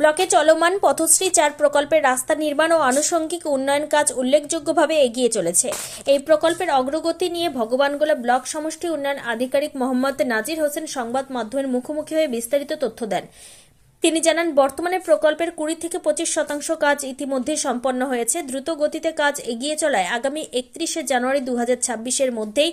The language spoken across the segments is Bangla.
ব্লকে চলমান পথশ্রী চার প্রকল্পের রাস্তা নির্মাণ ও আনুষঙ্গিক উন্নয়ন কাজ উল্লেখযোগ্যভাবে এগিয়ে চলেছে। এই প্রকল্পের অগ্রগতি নিয়ে ভগবানগোলা ব্লক সমষ্টি উন্নয়ন আধিকারিক মোহাম্মদ নাজির হোসেন সংবাদ মাধ্যমের মুখোমুখি হয়ে বিস্তারিত তথ্য দেন। তিনি জানান, বর্তমানে প্রকল্পের কুড়ি থেকে পঁচিশ শতাংশ কাজ ইতিমধ্যে সম্পন্ন হয়েছে। দ্রুত গতিতে কাজ এগিয়ে চলায় আগামী একত্রিশে জানুয়ারি দু হাজার ছাব্বিশের মধ্যেই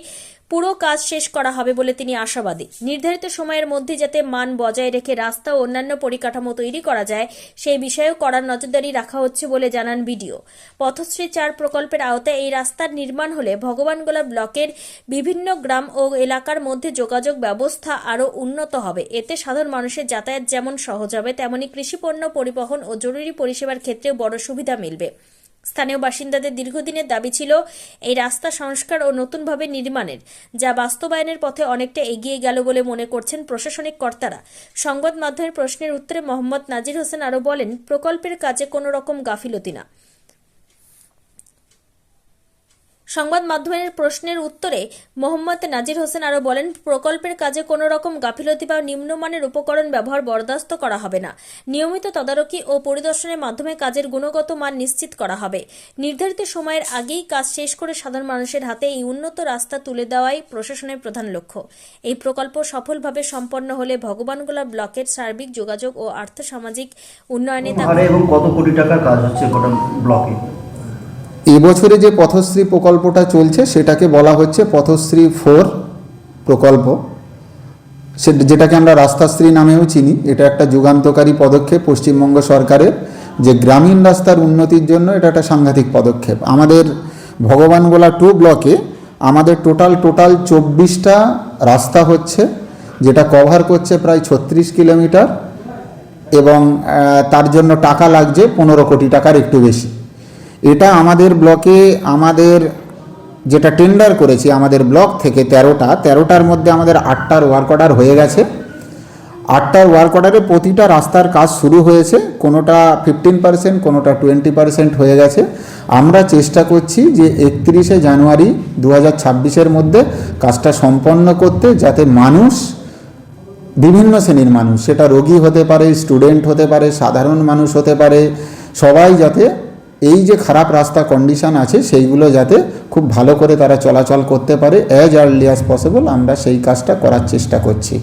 পুরো কাজ শেষ করা হবে বলে তিনি আশাবাদী। নির্ধারিত সময়ের মধ্যে যাতে মান বজায় রেখে রাস্তা ও অন্যান্য পরিকাঠামো তৈরি করা যায়, সেই বিষয়েও কড়া নজরদারি রাখা হচ্ছে বলে জানান বিডিও। পথশ্রী চার প্রকল্পের আওতায় এই রাস্তার নির্মাণ হলে ভগবানগোলা ব্লকের বিভিন্ন গ্রাম ও এলাকার মধ্যে যোগাযোগ ব্যবস্থা আরও উন্নত হবে। এতে সাধারণ মানুষের যাতায়াত যেমন সহজ হবে, তেমনি কৃষিপণ্য পরিবহন ও জরুরি পরিষেবার ক্ষেত্রেও বড় সুবিধা মিলবে। স্থানীয় বাসিন্দাদের দীর্ঘদিনের দাবি ছিল এই রাস্তা সংস্কার ও নতুনভাবে নির্মাণের, যা বাস্তবায়নের পথে অনেকটা এগিয়ে গেল বলে মনে করছেন প্রশাসনিক কর্তারা। সংবাদ মাধ্যমের প্রশ্নের উত্তরে মোহাম্মদ নাজির হোসেন আরও বলেন, প্রকল্পের কাজে কোনো রকম গাফিলতি না। সংবাদ মাধ্যমের প্রশ্নের উত্তরে মোহাম্মদ নাজির হোসেন আরও বলেন, প্রকল্পের কাজে কোনো রকম গাফিলতি বা নিম্নমানের উপকরণ ব্যবহার বরদাস্ত করা হবে না। নিয়মিত তদারকি ও পরিদর্শনের মাধ্যমে কাজের গুণগত মান নিশ্চিত করা হবে। নির্ধারিত সময়ের আগেই কাজ শেষ করে সাধারণ মানুষের হাতে এই উন্নত রাস্তা তুলে দেওয়াই প্রশাসনের প্রধান লক্ষ্য। এই প্রকল্প সফলভাবে সম্পন্ন হলে ভগবানগোলা ব্লকের সার্বিক যোগাযোগ ও আর্থসামাজিক উন্নয়নে কত কোটি টাকার কাজ হচ্ছে ব্লকে? এবছরে যে পথশ্রী প্রকল্পটা চলছে, সেটাকে বলা হচ্ছে পথশ্রী ফোর প্রকল্প। সে যেটাকে আমরা রাস্তাশ্রী নামেও চিনি। এটা একটা যুগান্তকারী পদক্ষেপ পশ্চিমবঙ্গ সরকারের যে গ্রামীণ রাস্তার উন্নতির জন্য এটা একটা সাংঘাতিক পদক্ষেপ। আমাদের ভগবানগোলা টু ব্লকে আমাদের টোটাল টোটাল চব্বিশটা রাস্তা হচ্ছে, যেটা কভার করছে প্রায় ছত্রিশ কিলোমিটার এবং তার জন্য টাকা লাগছে পনেরো কোটি টাকার একটু বেশি। এটা আমাদের ব্লকে আমাদের যেটা টেন্ডার করেছি, আমাদের ব্লক থেকে তেরোটা, তেরোটার মধ্যে আমাদের আটটার ওয়ার্ক অর্ডার হয়ে গেছে। আটটার ওয়ার্ক অর্ডারে প্রতিটা রাস্তার কাজ শুরু হয়েছে, কোনোটা ফিফটিন পার্সেন্ট কোনোটা টোয়েন্টি পার্সেন্ট হয়ে গেছে। আমরা চেষ্টা করছি যে একত্রিশে জানুয়ারি দু হাজার মধ্যে কাজটা সম্পন্ন করতে যাতে মানুষ, বিভিন্ন শ্রেণির মানুষ, সেটা রোগী হতে পারে স্টুডেন্ট হতে পারে, সাধারণ মানুষ হতে পারে, সবাই যাতে এই যে খারাপ রাস্তা কন্ডিশন আছে, সেইগুলো যাতে খুব ভালো করে তারা চলাচল করতে পারে অ্যাজ আর্লি অ্যাজ পসিবল আমরা সেই কাজটা করার চেষ্টা করছি।